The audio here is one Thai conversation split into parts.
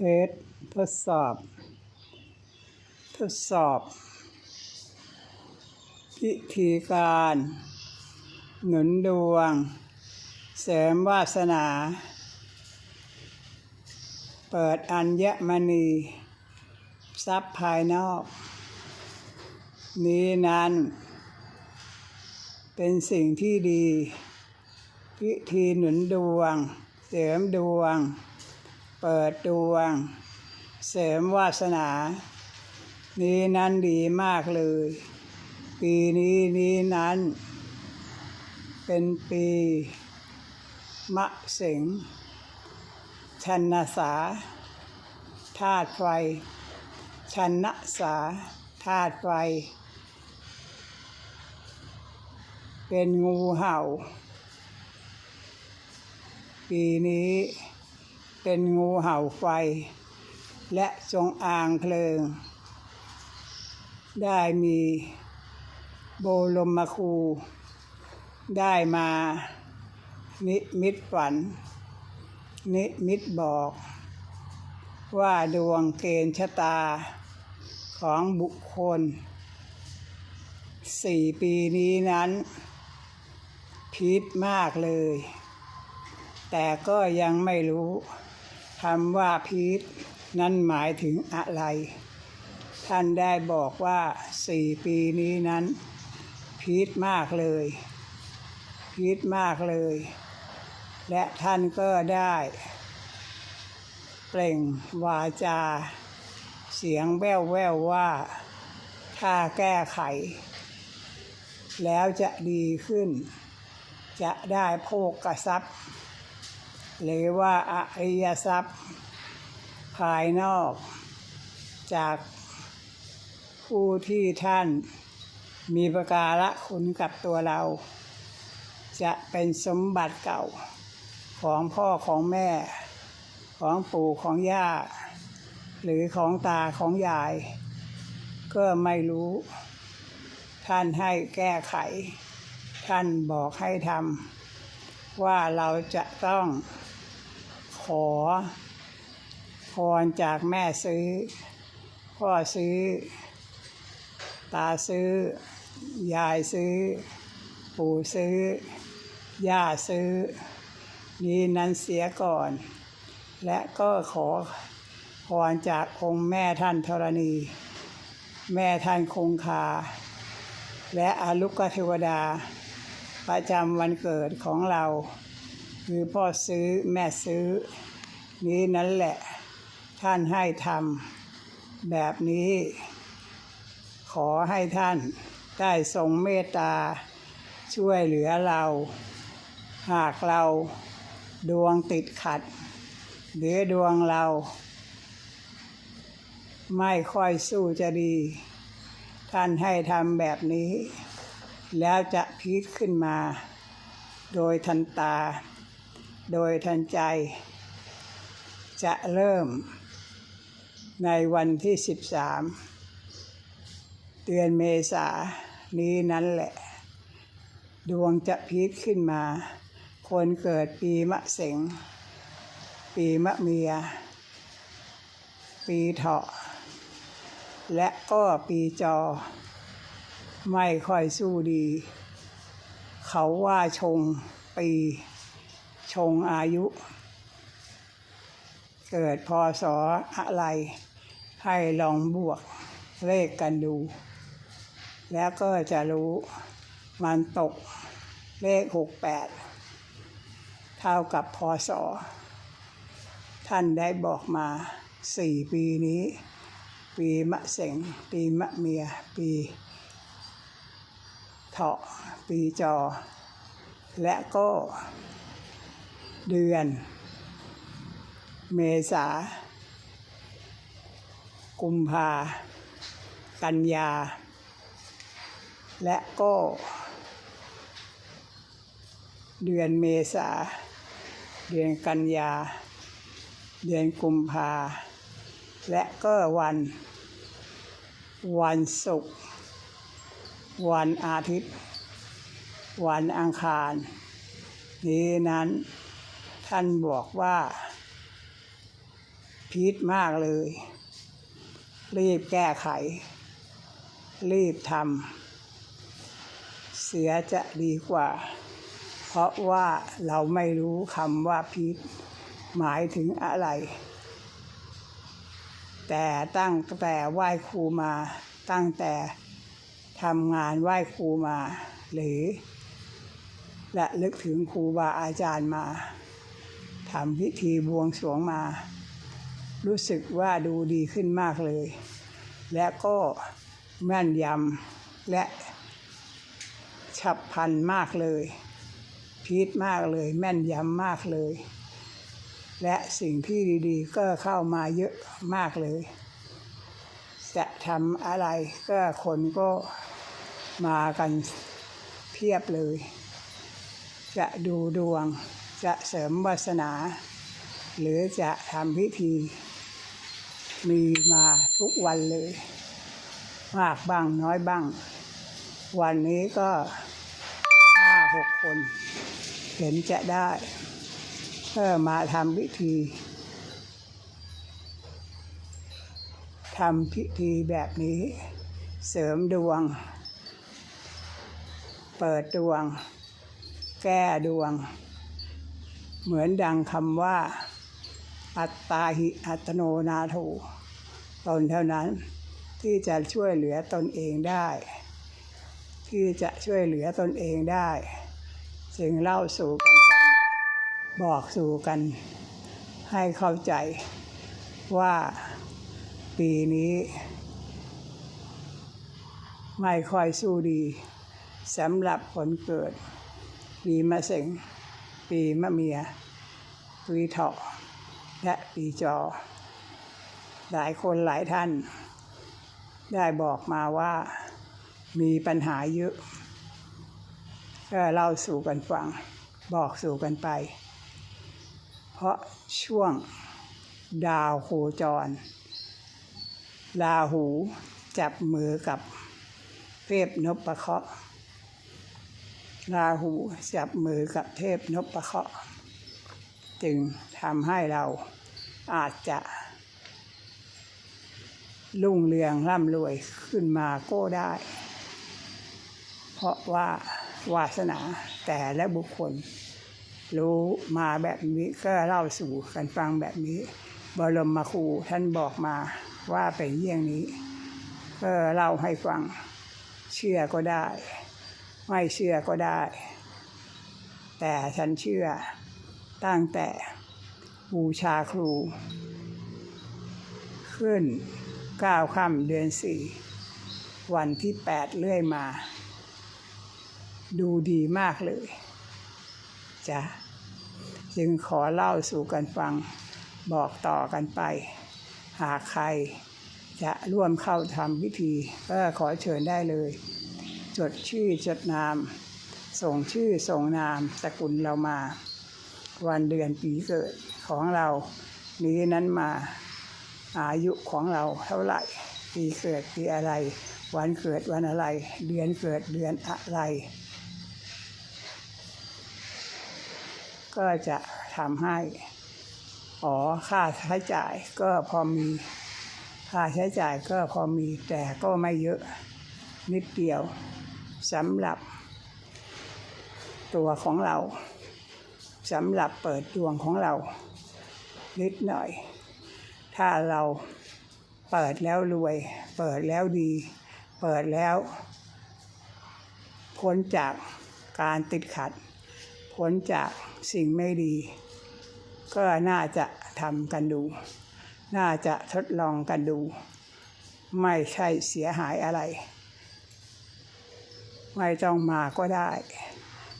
เทสทดสอบ ทดสอบ พิธีการ หนุนดวง เสริมวาสนา เปิดอัญมณี ทรัพย์ภายนอก นี้นั้น เป็นสิ่งที่ดี พิธีหนุนดวง เสริมดวง เปิดดวง เสริมวาสนา นี้นั้นดีมากเลย ปีนี้นี้นั้น เป็นปี มะเสงชันนสาธาตุไฟชันนสาธาตุไฟ เป็นงูเห่า ปีนี้ เป็นงูเห่าไฟ และจงอางเพลิง ได้มีโบรมคู ได้มานิมิตฝัน นิมิตบอก ว่าดวงเกณฑ์ชะตาของบุคคลสี่ปีนี้นั้น พีคมากเลย แต่ก็ยังไม่รู้ำว่าพีคนั้นหมายถึงอะไร ท่านได้บอกว่าสี่ปีนี้นั้น พีคมากเลย พีคมากเลย และท่านก็ได้ เปล่งวาจา เสียงแว่วแววว่าถ้าแก้ไข แล้วจะดีขึ้น จะได้โภกทรัพย์ หรือว่าอริยทรัพย์ ภายนอก จากผู้ที่ท่านมีประการะคุณกับตัวเรา จะเป็นสมบัติเก่าของพ่อของแม่ ของปู่ของย่า หรือของตาของยาย ก็ไม่รู้ ท่านให้แก้ไข ท่านบอกให้ทำ ว่าเราจะต้องขอพรจากแม่ซื้อ พ่อซื้อ ตาซื้อ ยายซื้อ ปู่ซื้อ ย่าซื้อ นี้นั้นเสียก่อน และก็ขอพรจากองค์แม่ท่านธรณี แม่ท่านคงคา และอาลุกเทวดา ประจำวันเกิดของเรา คือพ่อซื้อแม่ซื้อ นี้นั่นแหละ ท่านให้ทำแบบนี้ ขอให้ท่านได้ทรงเมตตา ช่วยเหลือเรา หากเราดวงติดขัด หรือดวงเรา ไม่ค่อยสู้จะดี ท่านให้ทำแบบนี้ แล้วจะพีคขึ้นมา โดยทันตา โดยทันใจ จะเริ่ม ในวันที่ 13 เดือนเมษานี้นั้นแหละ ดวงจะพีคขึ้นมา คนเกิดปีมะเสง ปีมะเมีย ปีเถาะ และก็ปีจอ ไม่ค่อยสู้ดี เขาว่าชงปีชงอายุ เกิดพศอะไร ให้ลองบวกเลขกันดู แล้วก็จะรู้มันตกเลขหกแปดเท่ากับพศ ท่านได้บอกมาสี่ปีนี้ ปีมะเสงปีมะเมีย ปี เถาะปีจอ และก็เดือน เมษา กุมภา กันยา และก็ เดือนเมษา เดือนกันยา เดือนกุมภา และก็วัน วันศุกร์ วันอาทิตย์ วันอังคาร นี้นั้น ท่านบอกว่า พีทมากเลย รีบแก้ไข รีบทำเสียจะดีกว่า เพราะว่าเราไม่รู้คำว่าพีทหมายถึงอะไร แต่ตั้งแต่ไหว้ครูมาตั้งแต่ ทำงานไหว้ครูมา หรือ และลึกถึงครูบาอาจารย์มาทำพิธีบวงสรวงมา รู้สึกว่าดูดีขึ้นมากเลย และก็แม่นยำและฉับพลันมากเลยพีดมากเลยแม่นยำมากเลย และสิ่งที่ดีๆ ก็เข้ามาเยอะมากเลย จะทำอะไรก็คนก็ มากันเพียบเลย จะดูดวง จะเสริมวาสนา หรือจะทำพิธี มีมาทุกวันเลย มากบ้างน้อยบ้าง วันนี้ก็ห้าหกคน เห็นจะได้เพื่อมาทำพิธีทำพิธีแบบนี้ เสริมดวง เปิดดวง แก้ดวง เหมือนดังคำว่า อัตตาหิอัตโนนาโถตนเท่านั้นที่จะช่วยเหลือตนเองได้ ที่จะช่วยเหลือตนเองได้จึงเล่าสู่กันฟังบอกสู่กันให้เข้าใจว่าปีนี้ ไม่ค่อยสู้ดี สำหรับคนเกิด ปีมะเสงปีมะเมีย ปีเถาะและปีจอ หลายคนหลายท่าน ได้บอกมาว่ามีปัญหาเยอะก็เล่าสู่กันฟัง บอกสู่กันไป เพราะช่วงดาวโคจรลาหูจับมือกับเทพนพเคราะห์ ราหูจับมือกับเทพนพเคราะห์จึงทำให้เราอาจจะรุ่งเรืองร่ำรวยขึ้นมาก็ได้ เพราะว่าวาสนาแต่และบุคคล รู้มาแบบนี้ก็เล่าสู่กันฟังแบบนี้ บรมครูท่านบอกมาว่าเป็นเยี่ยงนี้ ก็เล่าให้ฟังเชื่อก็ได้ ไม่เชื่อก็ได้ แต่ฉันเชื่อตั้งแต่บูชาครู ขึ้นเก้าค่ำเดือนสี่วันที่แปดเรื่อยมา ดูดีมากเลยจ้ะจึงขอเล่าสู่กันฟังบอกต่อกันไป หากใครจะร่วมเข้าทำพิธีก็ขอเชิญได้เลย จดชื่อจดนาม ส่งชื่อส่งนามสกุลเรามา วันเดือนปีเกิดของเรานี้นั้นมาอายุของเราเท่าไหร่ปีเกิดปีอะไร วันเกิดวันอะไร เดือนเกิดเดือนอะไร ก็จะทำให้อ๋อค่าใช้จ่ายก็พอมีค่าใช้จ่ายก็พอมีแต่ก็ไม่เยอะนิดเดียว สำหรับ ตัวของเราสำหรับเปิดดวงของเรา นิดหน่อย ถ้าเราเปิดแล้วรวย เปิดแล้วดี เปิดแล้วพ้นจากการติดขัด พ้นจากสิ่งไม่ดี ก็น่าจะทำกันดู น่าจะทดลองกันดู ไม่ใช่เสียหายอะไร ไม่ต้องมาก็ได้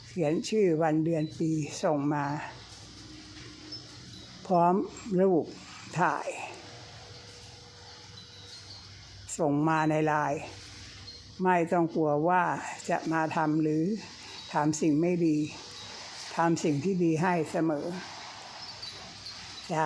เขียนชื่อวันเดือนปีส่งมา พร้อมรูปถ่าย ส่งมาในไลน์ไม่ต้องกลัวว่าจะมาทำหรือทำสิ่งไม่ดีทำสิ่งที่ดีให้เสมอจ้ะ